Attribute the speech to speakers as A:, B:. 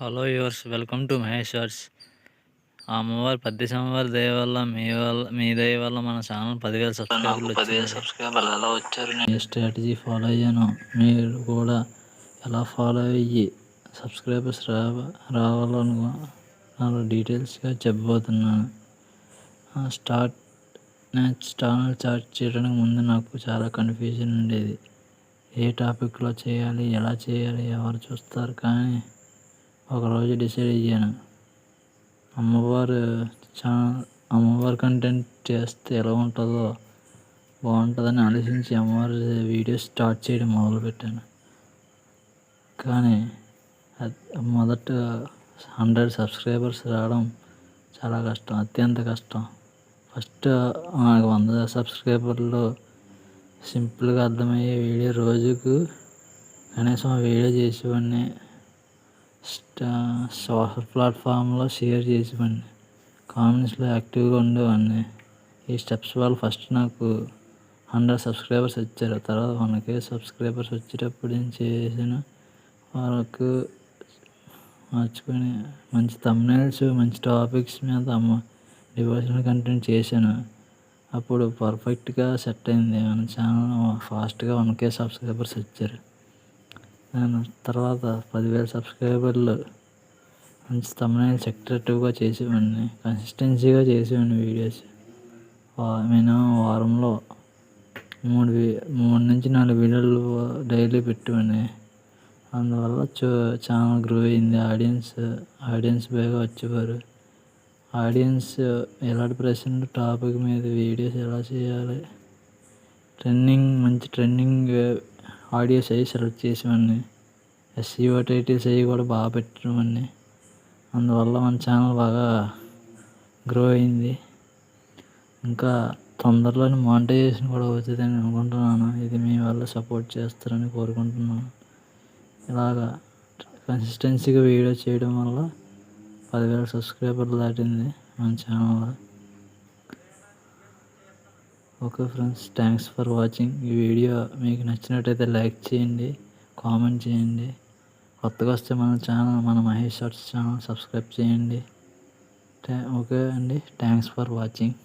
A: Hello yours welcome to Mahesh verse ఆ అమ్మవారి పద్ది అమ్మవారి దయ వల్ల మీ వల్ల మీ దయ వల్ల మన ఛానల్ పదివేల సబ్స్క్రైబర్లు
B: సబ్స్క్రైబర్లు ఎలా వచ్చారు?
A: ఏ స్ట్రాటజీ ఫాలో అయ్యాను మీరు కూడా ఎలా ఫాలో అయ్యి సబ్స్క్రైబర్స్ రా రావాలను నాలో డీటెయిల్స్గా చెప్పబోతున్నాను. స్టార్ట్ నేను ఛానల్ స్టార్ట్ చేయడానికి ముందు నాకు చాలా కన్ఫ్యూజన్ ఉండేది. ఏ టాపిక్లో చేయాలి ఎలా చేయాలి ఎవరు చూస్తారు కానీ ఒకరోజు డిసైడ్ అయ్యాను. అమ్మవారు ఛానల్ అమ్మవారి కంటెంట్ చేస్తే ఎలా ఉంటుందో బాగుంటుందని ఆలోచించి అమ్మవారి వీడియోస్ స్టార్ట్ చేయడం మొదలుపెట్టాను. కానీ మొదట హండ్రెడ్ సబ్స్క్రైబర్స్ రావడం చాలా కష్టం అత్యంత కష్టం. ఫస్ట్ మనకు వంద సబ్స్క్రైబర్లు సింపుల్గా అర్థమయ్యే వీడియో రోజుకు కనీసం వీడియో చేసేవాడిని సోషల్ ప్లాట్ఫామ్లో షేర్ చేసేవాడిని కామెంట్స్లో యాక్టివ్గా ఉండేవాడిని. ఈ స్టెప్స్ వల్ల ఫస్ట్ నాకు హండ్రెడ్ సబ్స్క్రైబర్స్ వచ్చారు. తర్వాత మనకి సబ్స్క్రైబర్స్ వచ్చేటప్పుడు ఏం చేసిన వాళ్ళకు మార్చుకొని మంచి తమ్నైల్స్ మంచి టాపిక్స్ మీద అమ్మ డివోషనల్ కంటెంట్ చేశాను. అప్పుడు పర్ఫెక్ట్గా సెట్ అయింది. మన ఛానల్ ఫాస్ట్గా వన్ కే సబ్స్క్రైబర్స్ వచ్చారు. నేను తర్వాత పదివేల సబ్స్క్రైబర్లు మంచి తమ్మునైల్స్ సెక్రటివ్గా చేసేవాడిని కన్సిస్టెన్సీగా చేసేవాడిని వీడియోస్ మినిమం వారంలో మూడు మూడు నుంచి నాలుగు వీడియోలు డైలీ పెట్టేవాడిని. అందువల్ల చూ ఛానల్ గ్రో అయింది ఆడియన్స్ ఆడియన్స్ బాగా వచ్చేవారు. ఆడియన్స్ ఎలాంటి ప్రశ్న టాపిక్ మీద వీడియోస్ ఎలా చేయాలి? ట్రెండింగ్ మంచి ట్రెండింగ్ ఆడియోస్ అవి సెలెక్ట్ చేసేవాడిని. ఎస్సీఓ టైటిల్స్ అవి కూడా బాగా పెట్టేవాడిని. అందువల్ల మన ఛానల్ బాగా గ్రో అయింది. ఇంకా తొందరలోనే మానిటైజేషన్ కూడా అవుతుందని అనుకుంటున్నాను. ఇది మీ వల్ల సపోర్ట్ చేస్తారని కోరుకుంటున్నాను. ఇలాగా కన్సిస్టెన్సీగా వీడియో చేయడం వల్ల పదివేల సబ్స్క్రైబర్లు దాటింది మన channel okay friends thanks for watching ఈ వీడియో మీకు నచ్చినట్టయితే లైక్ చేయండి కామెంట్ చేయండి. కొత్తగా వస్తే మన ఛానల్ మన మహేష్ షార్ట్స్ ఛానల్ సబ్స్క్రైబ్ చేయండి. ఓకే అండి. Thanks for watching